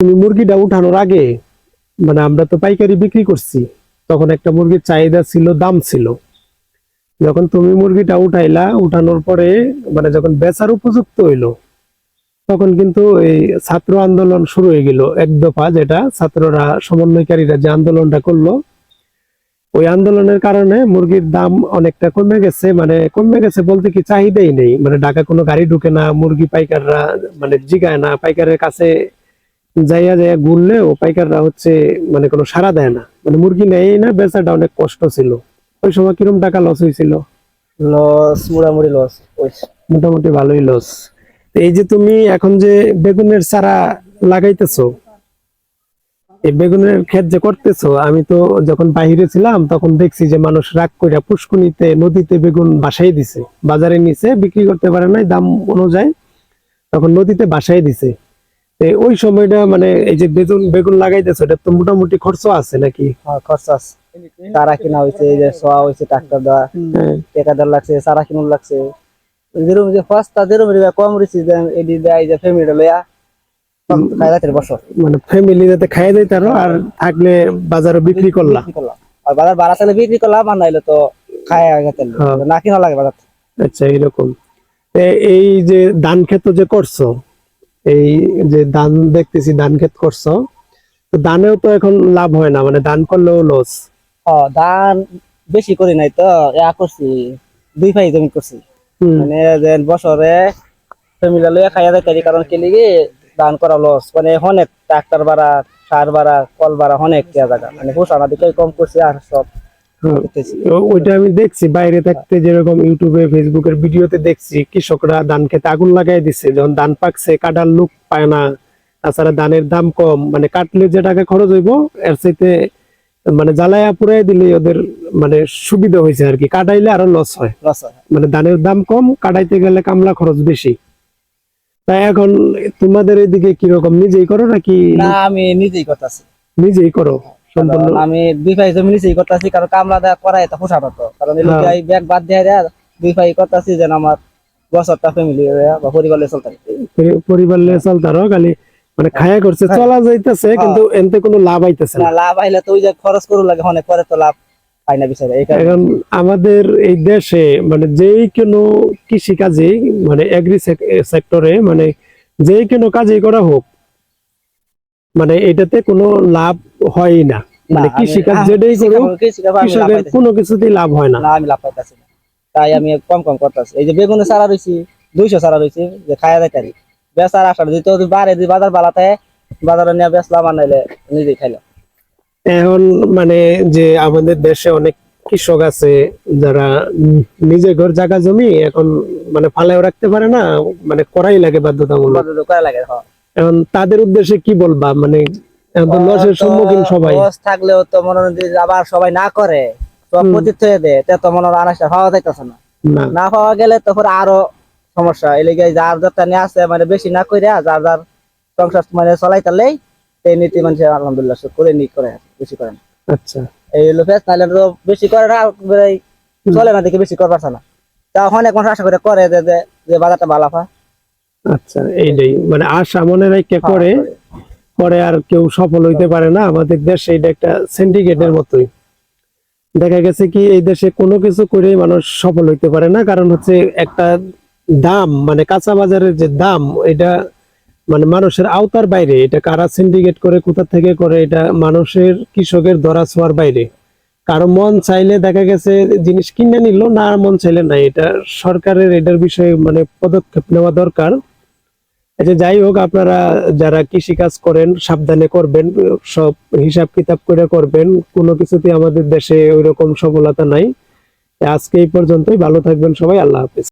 তুমি মুরগিটা উঠানোর আগে মানে আমরা তো পাইকারি বিক্রি করছি, তখন একটা মুরগির চাহিদা ছিল, দাম ছিল। যখন তুমি মুরগিটা উঠাইলা, উঠানোর পরে মানে যখন বেচার উপযুক্ত হইল, তখন কিন্তু এই ছাত্র আন্দোলন শুরু হয়ে গেল এক দফা, যেটা ছাত্ররা, সমন্বয়কারীরা যে আন্দোলনটা করল, ওই আন্দোলনের কারণে মুরগির দাম অনেকটা কমে গেছে মানে কমে গেছে বলতে কি চাহিদাই নেই। মানে ঢাকা কোনো গাড়ি ঢুকে না, মুরগি পাইকাররা মানে জিগায় না, পাইকারের কাছে যাইয়া যাইয়া ও পাইকাররা হচ্ছে মানে কোনো সাড়া দেয় না। মানে মুরগি নেয় না বেচাটা অনেক কষ্ট ছিল। ওই সময় কিরম টাকা লস হয়েছিল লস মোটামুটি লস মোটামুটি ভালোই লস এই যে তুমি এখন যে বেগুনের চারা লাগাইতেছো এই বেগুনের ক্ষেত যে করতেছো আমি তো যখন বাইরে ছিলাম তখন দেখছি যে মানুষ রাগ কইরা পুষ্কুনিতে নদীতে বেগুন বাসাই দিছে। বাজারে নিচে বিক্রি করতে পারে নাই দাম অনুযায়ী তখন নদীতে বাসাই দিছে। ওই সময়টা মানে এই যে বেগুন বেগুন লাগাইতেছে এটা তো মোটামুটি খরচ আছে নাকি? হ্যাঁ খরচ আছে। চারা কিনা হয়েছে এই যে সোয়া হয়েছে ট্রাক্টর দেওয়া। হ্যাঁ। টেকাদার লাগছে চারা কিনুন লাগছে। যেরকম যে সস্তা যেরকম কম যে এডি দেয় যে ফ্যামিলি লইয়া খাই রাতের মানে ফ্যামিলি যাতে খাই দেয় তারও আর থাকলে বাজারে বিক্রি করলা। করলাম আর বাজার বাড়া চাইলে বিক্রি করলাম আর নাইলে তো গেতে হ্যাঁ। না কিনা লাগে বাজার। আচ্ছা এরকম। এই যে ধান ক্ষেত যে করছ এই যে ধান দেখতেছি ধান ক্ষেত করছ তো ধানেও তো এখন লাভ হয় না মানে ধান করলেও লস ও ধান বেশি করি নাই তো ইয়া করছি দুই ভাই জমি করছি। মানে বছরে ফ্যামিলি লইয়া খাইয়া যাইতারি কারণ কি লিগে ধান করা লস মানে অনেক ট্রাক্টর ভাড়া সার ভাড়া কল ভাড়া অনেক জায়গা মানে পোষানা দিকে কম করছি আর সব। ওইটা আমি দেখছি বাইরে থাকতে যেরকম ইউটিউবে ফেসবুকের ভিডিওতে দেখছি কৃষকরা ধান খেতে আগুন লাগাই দিচ্ছে যখন ধান পাকছে কাটার লোক পায় না তাছাড়া ধানের দাম কম মানে কাটলে যে টাকা খরচ হইব এর চাইতে মানে জ্বালায়া পুরাই দিলে ওদের মানে সুবিধা হয়েছে আর কি কাটাইলে আরও লস হয়। মানে ধানের দাম কম কাটাইতে গেলে কামলা খরচ বেশি। তাই এখন তোমাদের এদিকে কীরকম নিজেই করো নাকি? না আমি নিজেই করতেছি। নিজেই করো? সম্পূর্ণ আমি দুই জমি নিজেই করতেছি কারণ কামলা তো তো কারণ এই হ্যাঁ। এই ব্যাগ বাদ দিয়ে দেয়া দুই করতেছি যেন আমার বছরটা ফ্যামিলি বা পরিবার চলতে পরিবার খালি মানে খায়া করছে হ্যাঁ। চলা যাইতেছে কিন্তু এনতে কোনো লাভ আইতেছে না। লাভ আইলে তো ওই যে খরচ করু লাগে অনেক পরে তো লাভ পাই না বিচারে এই কারণে। এখন আমাদের এই দেশে মানে যেই কোনো কৃষি কাজে মানে এগ্রি সেক্টরে মানে যেই কোনো কাজই করা হোক মানে এটাতে কোনো লাভ হয় না। মানে কৃষিকাজ যেটাই কৃষি করুক কাজ- আমি লাভ কৃষকের কোনো কিছুতেই লাভ হয় না। আমি লাভ পাইতেছি না। তাই আমি কম কম করতেছি। এই যে বেগুনের সারা রয়েছি দুইশো সারা রয়েছি যে খায়া যাইতারি বেচার আশা যদি তো বাড়ে যদি বাজার বাড়াতে বাজারে নিয়ে বেচলাম আর নাইলে নিজেই খাইলাম। এখন মানে যে আমাদের দেশে অনেক কৃষক আছে যারা নিজের ঘর জায়গা জমি এখন মানে ফালাইও রাখতে পারে না মানে করাই লাগে বাধ্যতামূলক। করা হ্যাঁ। এখন তাদের উদ্দেশ্যে কি বলবা? মানে এখন লসের সম্মুখীন সবাই। লস থাকলেও তো মনে আবার সবাই না করে সব পতিত হয়ে দেয় তে তো মনে হয় আনাজটা যাইতেছে না। না। না গেলে তো পরে আরও সমস্যা এই লেগে যার যারটা নিয়ে মানে বেশি না করে যার যার সংসার মানে চলাই তালেই এই নীতি মানুষের আলহামদুলিল্লাহ করে নি করে বেশি করে না। আচ্ছা। এই হলো ফেস নাহলে তো বেশি করে না চলে না দেখে বেশি করতে পারছে না। তা অনেক মানুষ আশা করে করে যে বাজারটা ভালো হয়। আচ্ছা এইটাই। মানে আশা মনে রেখে করে। পরে আর কেউ সফল হইতে পারে না। আমাদের দেশে এটা একটা সিন্ডিকেটের মতোই। দেখা গেছে কি এই দেশে কোনো কিছু করে মানুষ সফল হইতে পারে না। কারণ হচ্ছে একটা দাম মানে কাঁচা বাজারের যে দাম এটা মানে মানুষের আওতার বাইরে। এটা কারা সিন্ডিকেট করে কোথা থেকে করে এটা মানুষের কৃষকের ধরা ছোঁয়ার বাইরে। কারও মন চাইলে দেখা গেছে জিনিস কিনে নিল না মন চাইলে নাই। এটা সরকারের এটার বিষয়ে মানে পদক্ষেপ নেওয়া দরকার। আচ্ছা যাই হোক, আপনারা যারা কৃষি কাজ করেন, সাবধানে করবেন, সব হিসাব কিতাব করে করবেন। কোনো কিছুতে আমাদের দেশে ওই রকম সফলতা নাই। আজকে এই পর্যন্তই। ভালো থাকবেন সবাই। আল্লাহ হাফিজ।